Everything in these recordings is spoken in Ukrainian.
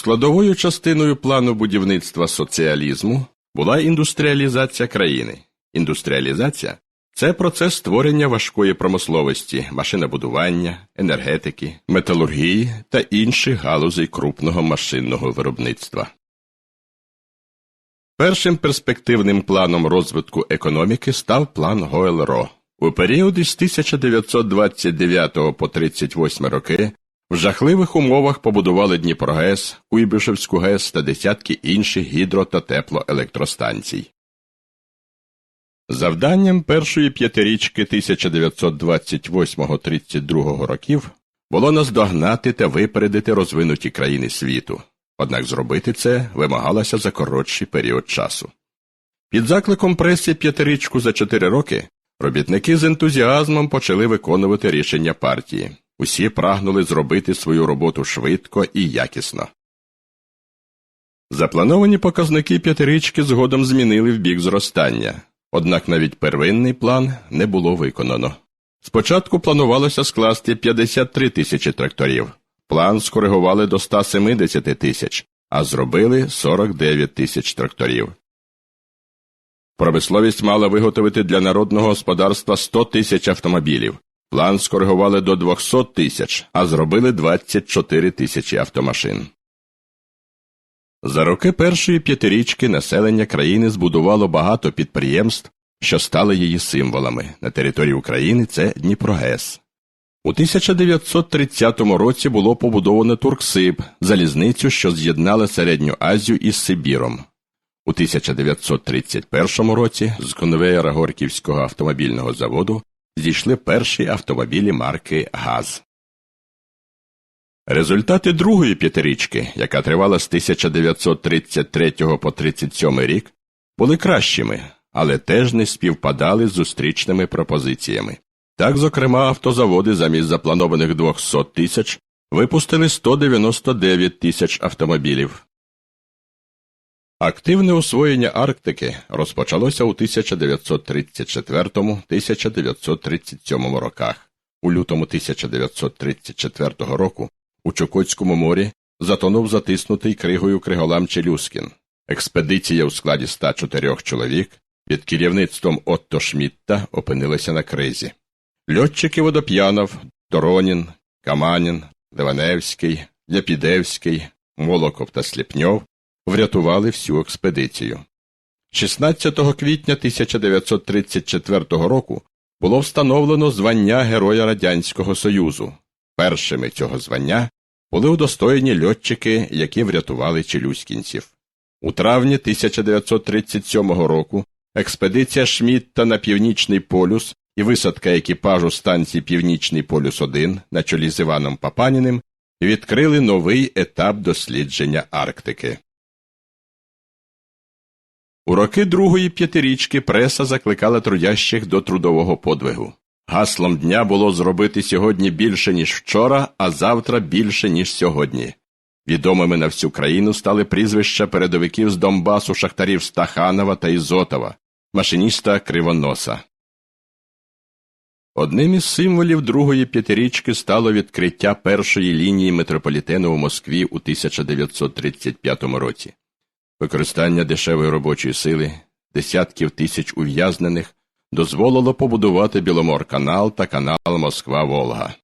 Складовою частиною плану будівництва соціалізму була індустріалізація країни. Індустріалізація це процес створення важкої промисловості, машинобудування, енергетики, металургії та інших галузей крупного машинного виробництва. Першим перспективним планом розвитку економіки став план Гойл-Ро. У періоди з 1929 по 1938 роки в жахливих умовах побудували Дніпрогес, Куйбишевську ГЕС та десятки інших гідро- та теплоелектростанцій. Завданням першої п'ятирічки 1928-32 років було наздогнати та випередити розвинуті країни світу, однак зробити це вимагалося за коротший період часу. Під закликом преси п'ятирічку за чотири роки робітники з ентузіазмом почали виконувати рішення партії. Усі прагнули зробити свою роботу швидко і якісно. Заплановані показники п'ятирічки згодом змінили в бік зростання, однак навіть первинний план не було виконано. Спочатку планувалося скласти 53 тисячі тракторів, план скоригували до 170 тисяч, а зробили 49 тисяч тракторів. Промисловість мала виготовити для народного господарства 100 тисяч автомобілів. План скоригували до 200 тисяч, а зробили 24 тисячі автомашин. За роки першої п'ятирічки населення країни збудувало багато підприємств, що стали її символами. На території України це Дніпрогес. У 1930 році було побудовано Турксиб, залізницю, що з'єднала Середню Азію із Сибіром. У 1931 році з конвеєра Горківського автомобільного заводу зійшли перші автомобілі марки ГАЗ. Результати другої п'ятирічки, яка тривала з 1933 по 37 рік, були кращими, але теж не співпадали з зустрічними пропозиціями. Так, зокрема, автозаводи замість запланованих 200 тисяч випустили 199 тисяч автомобілів. Активне освоєння Арктики розпочалося у 1934-1937 роках. У лютому 1934 року у Чукотському морі затонув затиснутий кригою криголам Челюскін. Експедиція у складі 104 чоловік під керівництвом Отто Шмітта опинилася на кризі. Льотчики Водоп'янов, Доронін, Каманін, Ливаневський, Ляпідевський, Молоков та Сліпньов врятували всю експедицію. 16 квітня 1934 року було встановлено звання Героя Радянського Союзу. Першими цього звання були удостоєні льотчики, які врятували челюскінців. У травні 1937 року експедиція Шмітта на Північний полюс і висадка екіпажу станції Північний полюс 1 на чолі з Іваном Папаніним відкрили новий етап дослідження Арктики. У роки другої п'ятирічки преса закликала трудящих до трудового подвигу. Гаслом дня було зробити сьогодні більше, ніж вчора, а завтра більше, ніж сьогодні. Відомими на всю країну стали прізвища передовиків з Донбасу шахтарів Стаханова та Ізотова, машиніста Кривоноса. Одним із символів другої п'ятирічки стало відкриття першої лінії метрополітену у Москві у 1935 році. Використання дешевої робочої сили, десятків тисяч ув'язнених дозволило побудувати Біломор-канал та канал Москва-Волга.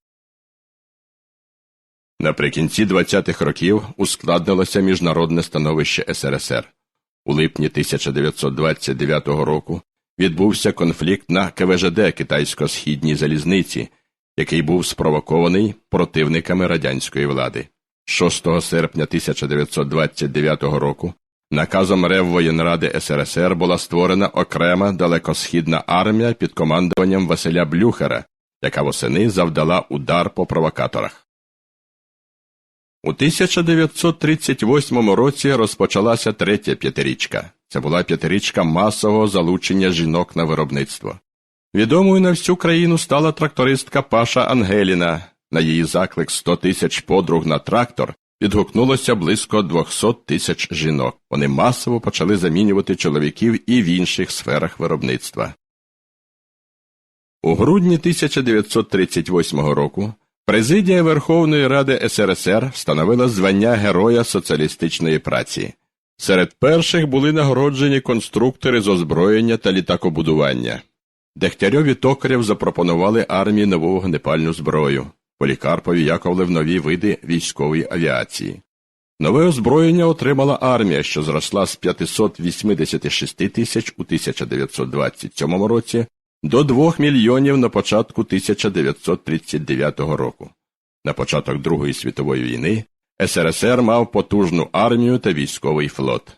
Наприкінці 20-х років ускладнилося міжнародне становище СРСР. У липні 1929 року відбувся конфлікт на КВЖД китайсько-східній залізниці, який був спровокований противниками радянської влади. 6 серпня 1929 року Наказом Реввоєнради СРСР була створена окрема далекосхідна армія під командуванням Василя Блюхера, яка восени завдала удар по провокаторах. У 1938 році розпочалася третя п'ятирічка. Це була п'ятирічка масового залучення жінок на виробництво. Відомою на всю країну стала трактористка Паша Ангеліна. На її заклик 100 тисяч подруг на трактор відгукнулося близько 200 тисяч жінок. Вони масово почали замінювати чоловіків і в інших сферах виробництва. У грудні 1938 року Президія Верховної Ради СРСР встановила звання Героя соціалістичної праці. Серед перших були нагороджені конструктори з озброєння та літакобудування. Дегтярьов і Токарєв запропонували армії нову вогнепальну зброю. Полікарпові Яковлев нові види військової авіації. Нове озброєння отримала армія, що зросла з 586 тисяч у 1927 році до 2 мільйонів на початку 1939 року. На початок Другої світової війни СРСР мав потужну армію та військовий флот.